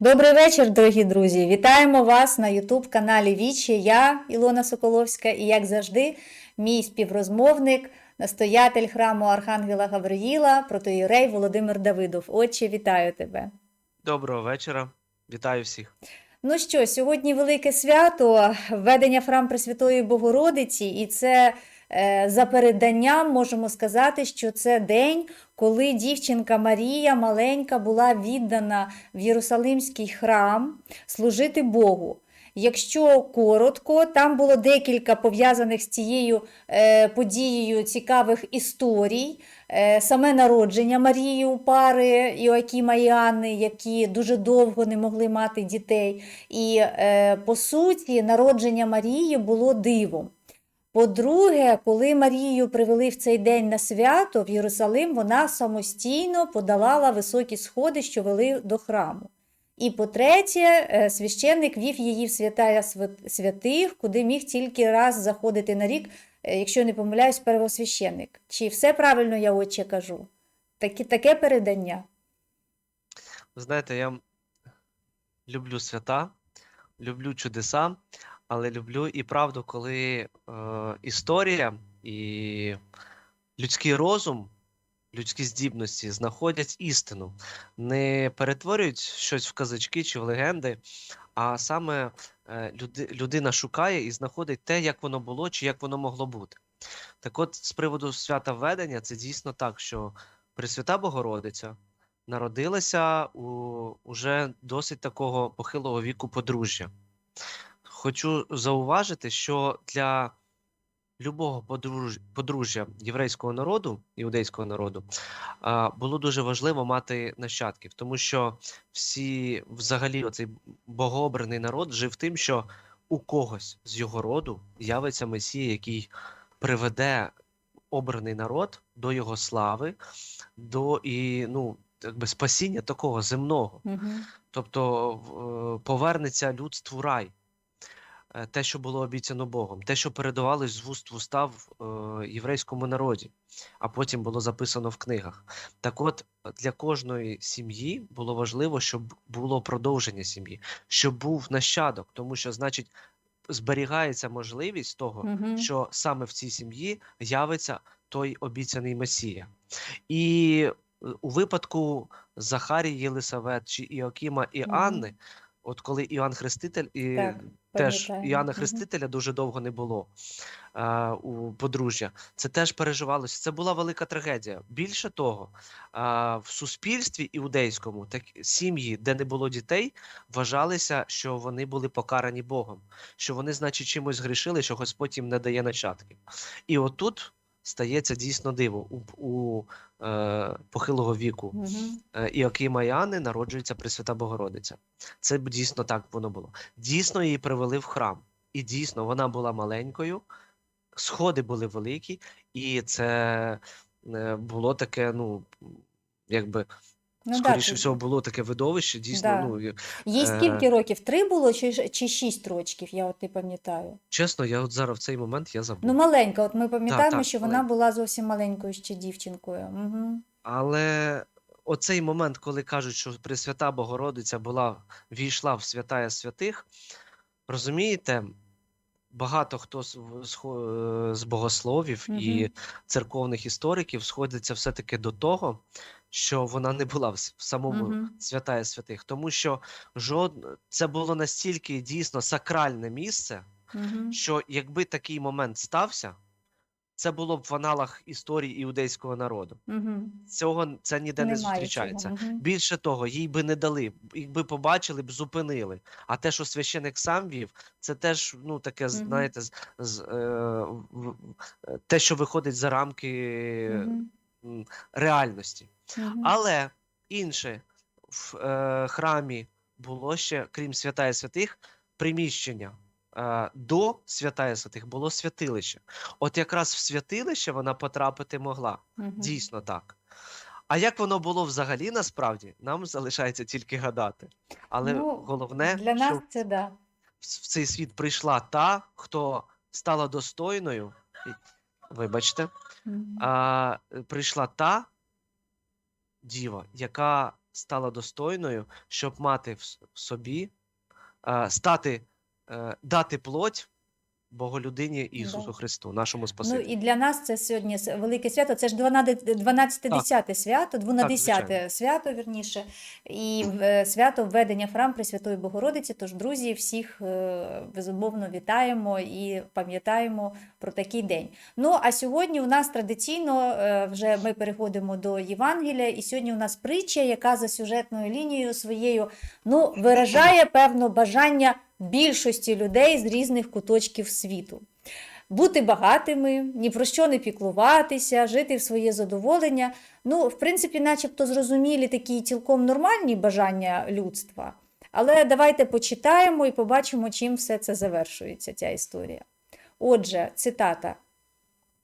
Добрий вечір, дорогі друзі! Вітаємо вас на youtube каналі Вічі. Я Ілона Соколовська і, як завжди, мій співрозмовник, настоятель храму Архангела Гавриїла, протоїрей Володимир Давидов. Отче, вітаю тебе! Доброго вечора. Вітаю всіх. Ну що, сьогодні велике свято введення храм Пресвятої Богородиці, і це за переданням можемо сказати, що це день, коли дівчинка Марія маленька була віддана в Єрусалимський храм служити Богу. Якщо коротко, там було декілька пов'язаних з цією е, подією цікавих історій. Е, саме народження Марії у пари Іоакіма і Анни, які дуже довго не могли мати дітей. І е, по суті, народження Марії було дивом. По-друге, коли Марію привели в цей день на свято в Єрусалим, вона самостійно подолала високі сходи, що вели до храму. І по-третє, е, священник вів її в святая свят- святих, куди міг тільки раз заходити на рік, е, якщо не помиляюсь, первосвященник. Чи все правильно я отче кажу? Такі, таке передання. Ви знаєте, я люблю свята, люблю чудеса, але люблю і правду, коли е, історія і людський розум, людські здібності знаходять істину, не перетворюють щось в казачки чи в легенди, а саме е, люди, людина шукає і знаходить те, як воно було чи як воно могло бути. Так от, з приводу свята введення, це дійсно так, що Пресвята Богородиця народилася у уже досить такого похилого віку подружжя. Хочу зауважити, що для любого подруж... подружжя єврейського народу, іудейського народу, а, було дуже важливо мати нащадків, тому що всі, взагалі, оцей богообраний народ жив тим, що у когось з його роду явиться Месія, який приведе обраний народ до його слави, до і ну, якби спасіння такого земного. Угу. Тобто е, повернеться людству рай, те, що було обіцяно Богом, те, що передавалось з вуст в уста в е, єврейському народі, а потім було записано в книгах. Так от, для кожної сім'ї було важливо, щоб було продовження сім'ї, щоб був нащадок, тому що, значить, зберігається можливість того, Угу. що саме в цій сім'ї явиться той обіцяний Месія. І е, у випадку Захарії, Єлисавет чи Іокіма і Мгм. Анни, от коли Іоанн Хреститель і Так, теж. Іоанна Хрестителя дуже довго не було а, у подружжя. Це теж переживалося. Це була велика трагедія. Більше того, а, в суспільстві іудейському так сім'ї, де не було дітей, вважалися, що вони були покарані Богом, що вони, значить, чимось грішили, що Господь їм не дає нащадків. І отут стається дійсно диво у, у е, похилого віку. Угу. Е, Іокима і Анни народжується Пресвята Богородиця. Це б дійсно так воно було. Дійсно, її привели в храм. І дійсно, вона була маленькою, сходи були великі, і це е, було таке, ну, якби, Ну, скоріше так, всього, було таке видовище. Дійсно, Да. ну, і- Їй Е. скільки років? Три було чи, чи шість рочків, я от не пам'ятаю. чесно, я от зараз в цей момент я забув. Ну, маленька, от ми пам'ятаємо, так, що вона була зовсім маленькою ще дівчинкою. Угу. Але оцей момент, коли кажуть, що Пресвята Богородиця була, війшла в святая святих, розумієте, багато хто з, е, з богословів і церковних істориків сходиться все-таки до того, що вона не була в, самому Мгм. святая святих, тому що жод... це було настільки дійсно сакральне місце, Угу. що якби такий момент стався, це було б в аналах історії іудейського народу. Угу. Цього це ніде не зустрічається. цього. Угу. Більше того, їй би не дали, якби побачили б, зупинили. А те, що священик сам вів, це теж ну таке, Мгм. знаєте, з, з, е, е, те, що виходить за рамки Угу. м, реальності. Але інше в е, храмі було ще, крім святая святих, приміщення. Е, До святая святих було святилище. От якраз в святилище вона потрапити могла. Угу. Дійсно так. А як воно було взагалі насправді, нам залишається тільки гадати. Але Ну, головне, Для нас що це да. в в цей світ прийшла та, хто стала достойною. і- Вибачте, Мгм. а, е, прийшла та діва, яка стала достойною, щоб мати в собі, е, стати, е, дати плоть Боголюдині Ісусу Да. Христу, нашому Ну і для нас це сьогодні велике свято. Це ж 12 10 свято, 12 свято, вірніше, і е, свято введення в храм Пресвятої Богородиці. Тож, друзі, всіх е, безумовно вітаємо і пам'ятаємо про такий день. Ну а сьогодні у нас традиційно е, вже ми переходимо до Євангелія, і сьогодні у нас притча, яка за сюжетною лінією своєю ну, виражає певно бажання більшості людей з різних куточків світу. Бути багатими, ні про що не піклуватися, жити в своє задоволення. Ну, в принципі, начебто зрозумілі такі цілком нормальні бажання людства. Але давайте почитаємо і побачимо, чим все це завершується, ця історія. Отже, цитата.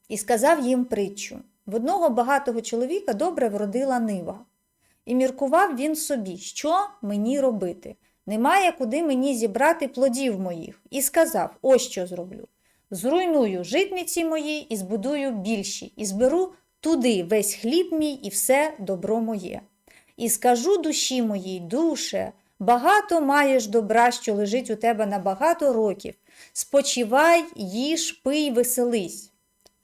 І сказав їм притчу: в одного багатого чоловіка добре вродила нива. І міркував він собі, що мені робити. Немає куди мені зібрати плодів моїх. І сказав: ось що зроблю. Зруйную житниці мої і збудую більші, і зберу туди весь хліб мій і все добро моє. І скажу душі моїй, душе, багато маєш добра, що лежить у тебе на багато років. Спочивай, їж, пий, веселись.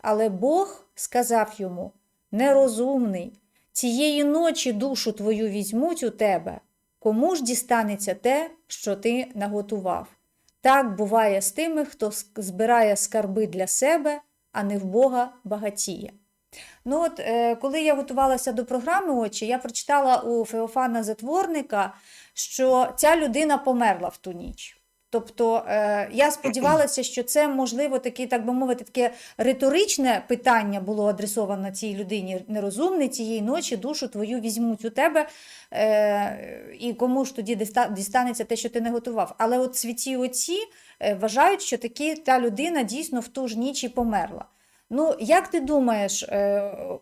Але Бог сказав йому: Нерозумний, цієї ночі душу твою візьмуть у тебе. Кому ж дістанеться те, що ти наготував? Так буває з тими, хто збирає скарби для себе, а не в Бога багатіє. Ну от, е, коли я готувалася до програми очі, я прочитала у Феофана Затворника, що ця людина померла в ту ніч. Тобто е, я сподівалася, що це можливо таке, так би мовити, таке риторичне питання було адресовано цій людині. Нерозумний цієї ночі душу твою візьмуть у тебе, е, і кому ж тоді дістанеться те, що ти не готував. Але от святі отці е, вважають, що таки та людина дійсно в ту ж ніч і померла. Ну, як ти думаєш,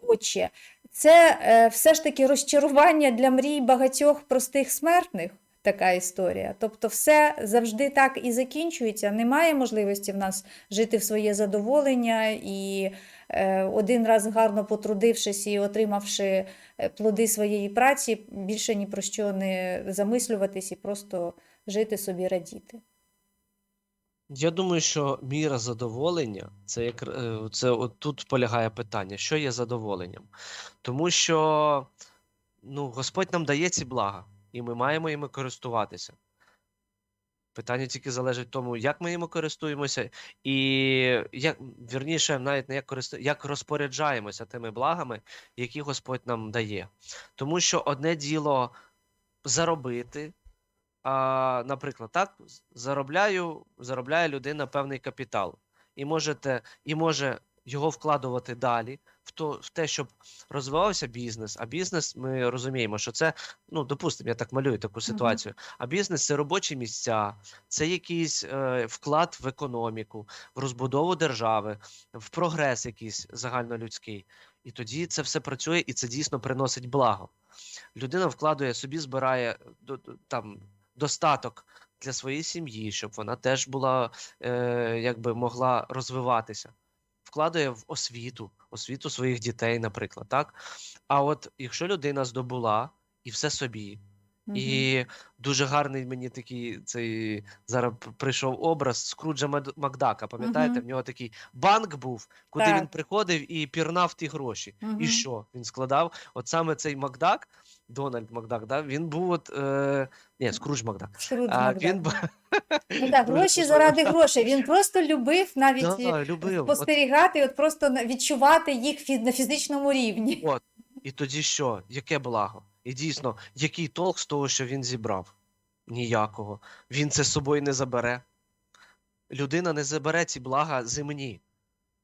отче, це все ж таки розчарування для мрій багатьох простих смертних? Така історія. Тобто, все завжди так і закінчується. Немає можливості в нас жити в своє задоволення і е, один раз гарно потрудившись і отримавши е, плоди своєї праці, більше ні про що не замислюватись і просто жити собі радіти. Я думаю, що міра задоволення це як е, це от тут полягає питання, що є задоволенням. Тому що ну, Господь нам дає ці блага, і ми маємо іми користуватися. Питання тільки залежить тому, як ми іми користуємося, і як вірніше, навіть не як користу, як розпоряджаємося тими благами, які Господь нам дає. Тому що одне діло заробити. А, наприклад, так, заробляю, заробляє людина певний капітал, і можете, і може його вкладувати далі в то, в те, щоб розвивався бізнес. А бізнес, ми розуміємо, що це, ну, допустимо, я так малюю таку ситуацію. А бізнес це робочі місця, це якийсь е, вклад в економіку, в розбудову держави, в прогрес якийсь загальнолюдський. І тоді це все працює, і це дійсно приносить благо. Людина вкладує собі, збирає до- до- там достаток для своєї сім'ї, щоб вона теж була, е, якби могла розвиватися. Вкладує в освіту, освіту своїх дітей, наприклад, так? А от якщо людина здобула і все собі, І дуже гарний мені такий цей зараз прийшов образ Скруджа Макдака. Пам'ятаєте, Мгм. в нього такий банк був, куди Так. він приходив і пірнав ті гроші. Мгм. І що? Він складав? От саме цей Макдак, Дональд Макдак, да, він був от. Е... Ні, Скрудж Макдак. Скрудж А, Макдак. він Ну так, гроші заради грошей. Він просто любив навіть Да, любив. Спостерігати, от просто на- відчувати їх на фізичному рівні. от. І тоді що? Яке благо? І дійсно, який толк з того, що він зібрав? Ніякого. Він це з собою не забере. Людина не забере ці блага земні.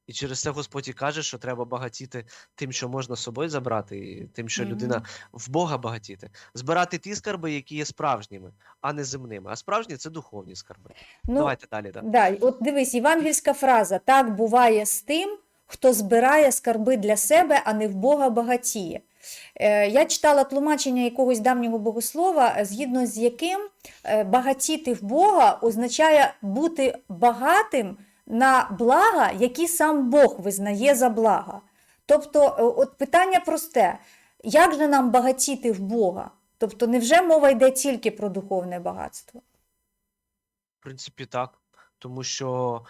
І через це Господь і каже, що треба багатіти тим, що можна з собою забрати, і тим, що людина в Бога багатіти. Збирати ті скарби, які є справжніми, а не земними. А справжні це духовні скарби. Ну, Давайте далі. Да. Да, от дивись, євангельська фраза: так буває з тим, хто збирає скарби для себе, а не в Бога багатіє. Е, Я читала тлумачення якогось давнього богослова, згідно з яким е, багатіти в Бога означає бути багатим на блага, які сам Бог визнає за блага. Тобто, е, от питання просте: як же нам багатіти в Бога? Тобто, невже мова йде тільки про духовне багатство? В принципі, так. Тому що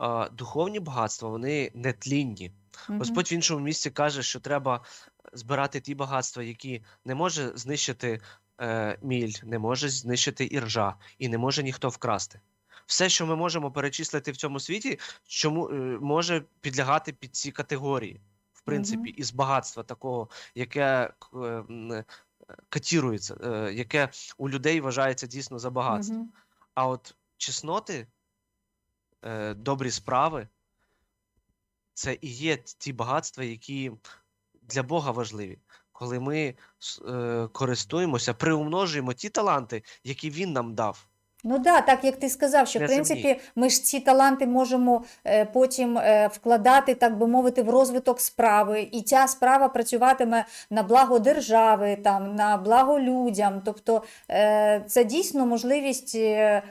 е, духовні багатства, вони нетлінні. Мгм. Господь в іншому місці каже, що треба збирати ті багатства, які не може знищити е, міль, не може знищити іржа, і не може ніхто вкрасти. Все, що ми можемо перечислити в цьому світі, чому е, може підлягати під ці категорії, в принципі, із багатства такого, яке к- е, м, е, е, яке у людей вважається дійсно за багатство. Мгм. А от чесноти, е, добрі справи це і є ті багатства, які для Бога важливі. Коли ми е, користуємося, приумножуємо ті таланти, які Він нам дав. Ну да, так як ти сказав, що в принципі ми ж ці таланти можемо е, потім е, вкладати, так би мовити, в розвиток справи, і ця справа працюватиме на благо держави, там на благо людям. Тобто е, це дійсно можливість. е,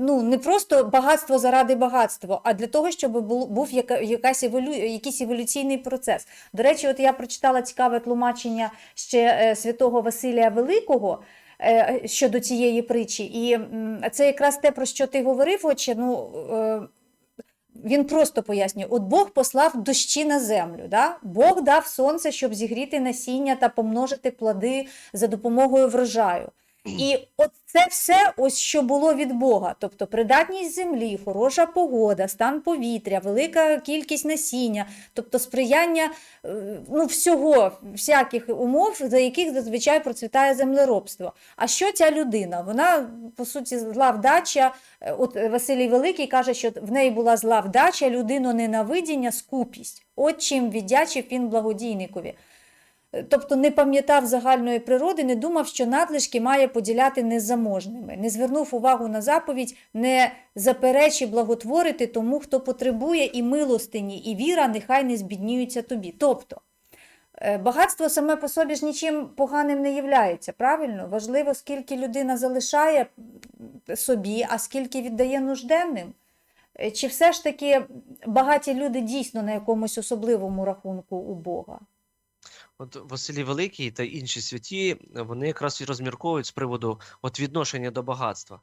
Ну, не просто багатство заради багатства, а для того, щоб був якась еволю, якийсь еволюційний процес. До речі, от я прочитала цікаве тлумачення ще е, святого Василія Великого е, щодо цієї притчі. І це якраз те, про що ти говорив, отче, ну, е, він просто пояснює: от Бог послав дощі на землю, да? Бог дав сонце, щоб зігріти насіння та помножити плоди за допомогою врожаю. І от це все, ось що було від Бога, тобто придатність землі, хороша погода, стан повітря, велика кількість насіння, тобто сприяння е, ну, всього, всяких умов, за яких зазвичай процвітає землеробство. А що ця людина? Вона, по суті, зла вдача. Е, От Василій Великий каже, що в неї була зла вдача, людиноненавидіння, скупість. От чим віддячив він благодійникові. Тобто не пам'ятав загальної природи, не думав, що надлишки має поділяти незаможними, не звернув увагу на заповідь, не заперечі благотворити тому, хто потребує і милостині, і віра нехай не збіднюється тобі. Тобто е, багатство саме по собі ж нічим поганим не являється, правильно? Важливо, скільки людина залишає собі, а скільки віддає нужденним. Е, Чи все ж таки багаті люди дійсно на якомусь особливому рахунку у Бога? От Василій Великий та інші святі, вони якраз і розмірковують з приводу от відношення до багатства.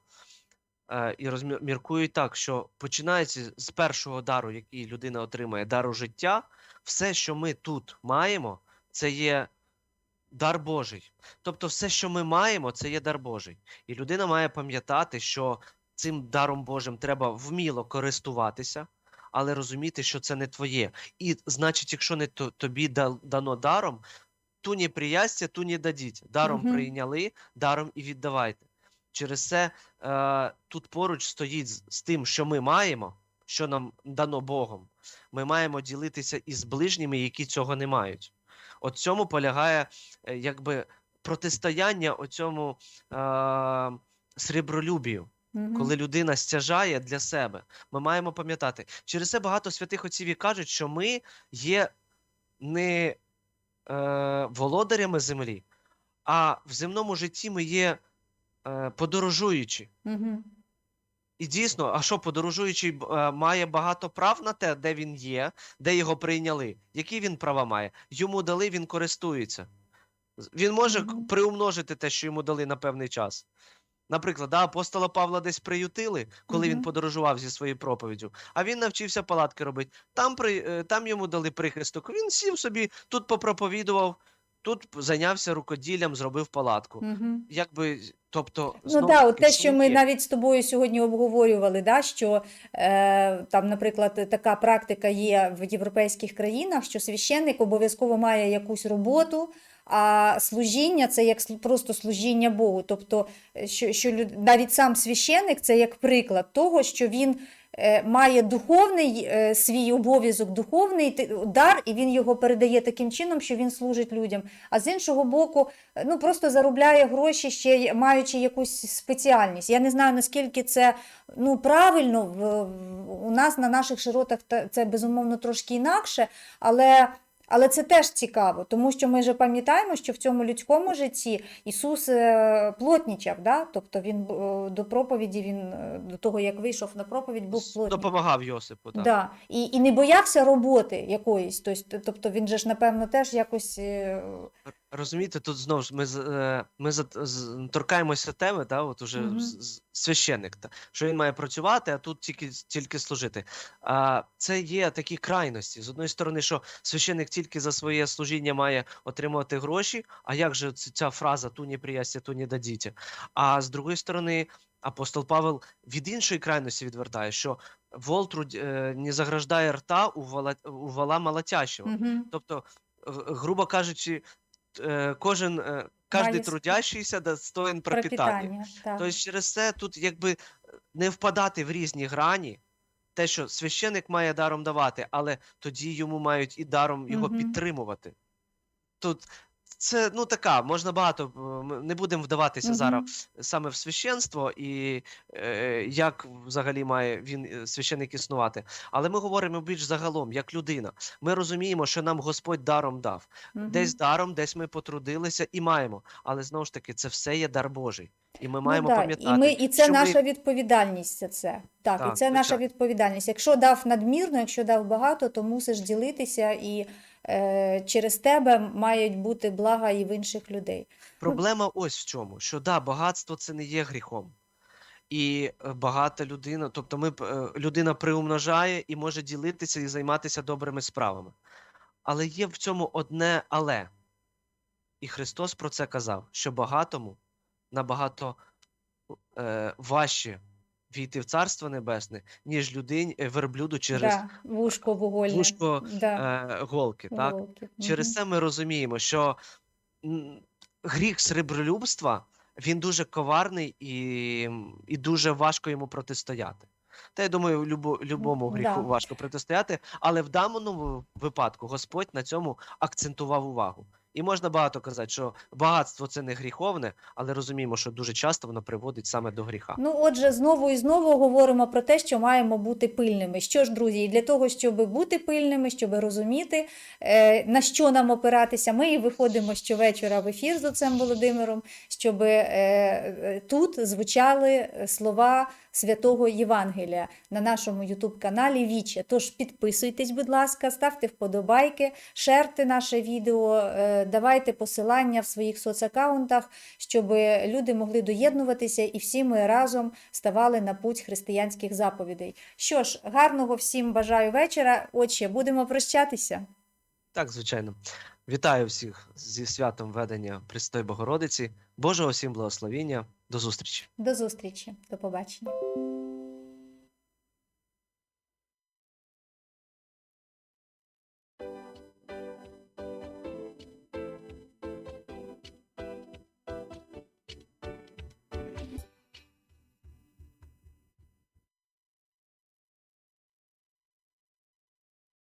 Е, і розміркують так, що починається з першого дару, який людина отримає, дару життя, все, що ми тут маємо, це є дар Божий. Тобто, все, що ми маємо, це є дар Божий. І людина має пам'ятати, що цим даром Божим треба вміло користуватися, але розуміти, що це не твоє. І значить, якщо не то- тобі да- дано даром, ту не приястя, ту не дадіть. Даром Мгм. прийняли, даром і віддавайте. Через це е, тут поруч стоїть з, з тим, що ми маємо, що нам дано Богом. Ми маємо ділитися із ближніми, які цього не мають. От цьому полягає е, якби протистояння оцьому е, сребролюбію Мгм. коли людина стяжає для себе. Ми маємо пам'ятати. Через це багато святих отців і кажуть, що ми є не е, володарями землі, а в земному житті ми є е, подорожуючі. Мгм. І дійсно, а що подорожуючий е, має багато прав на те, де він є, де його прийняли. Які він права має? Йому дали, він користується. Він може Мгм. приумножити те, що йому дали на певний час. Наприклад, да, апостола Павла десь приютили, коли він подорожував зі своєю проповіддю, а він навчився палатки робити. Там, при, е, там йому дали прихисток. Він сів собі, тут попроповідував, тут зайнявся рукоділлям, зробив палатку. Мгм. Якби, тобто, Ну знову да, те, що ми навіть з тобою сьогодні обговорювали, да, що е, там, наприклад, така практика є в європейських країнах, що священник обов'язково має якусь роботу, а служіння це як просто служіння Богу. Тобто, е, що, що навіть сам священник це як приклад того, що він е, має духовний е, свій обов'язок, духовний дар, і він його передає таким чином, що він служить людям. А з іншого боку, ну просто заробляє гроші, ще маючи якусь спеціальність. Я не знаю, наскільки це ну, правильно. У нас на наших широтах та- це безумовно трошки інакше, але. Але це теж цікаво, тому що ми вже пам'ятаємо, що в цьому людському житті Ісус е, плотнічав, да? тобто він е, до проповіді, він е, до того, як вийшов на проповідь, був плотнічав. Допомагав Йосипу. Так. Да. І, і не боявся роботи якоїсь. Тобто, він же ж, напевно, теж якось Розумієте, тут знову ж ми, е, ми торкаємося теми, та, от уже з- з- священник, та, що він має працювати, а тут тільки, тільки служити. А, це є такі крайності. З одної сторони, що священник тільки за своє служіння має отримувати гроші, а як же ця фраза ту не приясться, ту не дадіте. А з другої сторони, апостол Павел від іншої крайності відвертає, що вол труд, е, не заграждає рта у вола, у вола молотящого. Мгм. Тобто, грубо кажучи, е, кожен е, трудящийся достоїн пропитання. Пропитання. Так. Тобто, через це тут якби не впадати в різні грані. Те, що священик має даром давати, але тоді йому мають і даром його Мгм. підтримувати. Тут це ну така, можна багато. е, Ми не будемо вдаватися зараз саме в священство і е, як взагалі має він е, священик існувати. Але ми говоримо більш загалом, як людина. Ми розуміємо, що нам Господь даром дав. Мгм. Десь даром, десь ми потрудилися і маємо. Але знову ж таки, це все є дар Божий. І ми Ну маємо да, пам'ятати, І, ми, і це що ми- наша відповідальність за це. Так, і це наша звичайно. відповідальність. Якщо дав надмірно, якщо дав багато, то мусиш ділитися, і через тебе мають бути блага і в інших людей. Проблема ось в чому: що да, багатство це не є гріхом. І е, багата людина, тобто ми е, людина приумножає і може ділитися і займатися добрими справами. Але є в цьому одне але. І Христос про це казав, що багатому набагато е, важче війти в Царство Небесне, ніж людині е, верблюду через Да, вушко вугольне. вушко Да, е, голки. Так? голки. Через Мгм. це ми розуміємо, що гріх сребролюбства він дуже коварний і, і дуже важко йому протистояти. Та я думаю, любо, любому гріху да. важко протистояти, але в даному випадку Господь на цьому акцентував увагу. І можна багато казати, що багатство це не гріховне, але розуміємо, що дуже часто воно приводить саме до гріха. Ну, отже, знову і знову говоримо про те, що маємо бути пильними. Що ж, друзі, і для того, щоб бути пильними, щоб розуміти, е, на що нам опиратися, ми і виходимо щовечора в ефір з отцем Володимиром, щоб е, е, тут звучали слова святого Євангелія на нашому Ютуб-каналі Віче. Тож підписуйтесь, будь ласка, ставте вподобайки, шерте наше відео, е, давайте посилання в своїх соцакаунтах, щоб люди могли доєднуватися і всі ми разом ставали на путь християнських заповідей. Що ж, гарного всім бажаю вечора. Отче, будемо прощатися. Так, звичайно. Вітаю всіх зі святом ведення Пресвятої Богородиці. Божого всім благословіння. До зустрічі. До зустрічі, до побачення.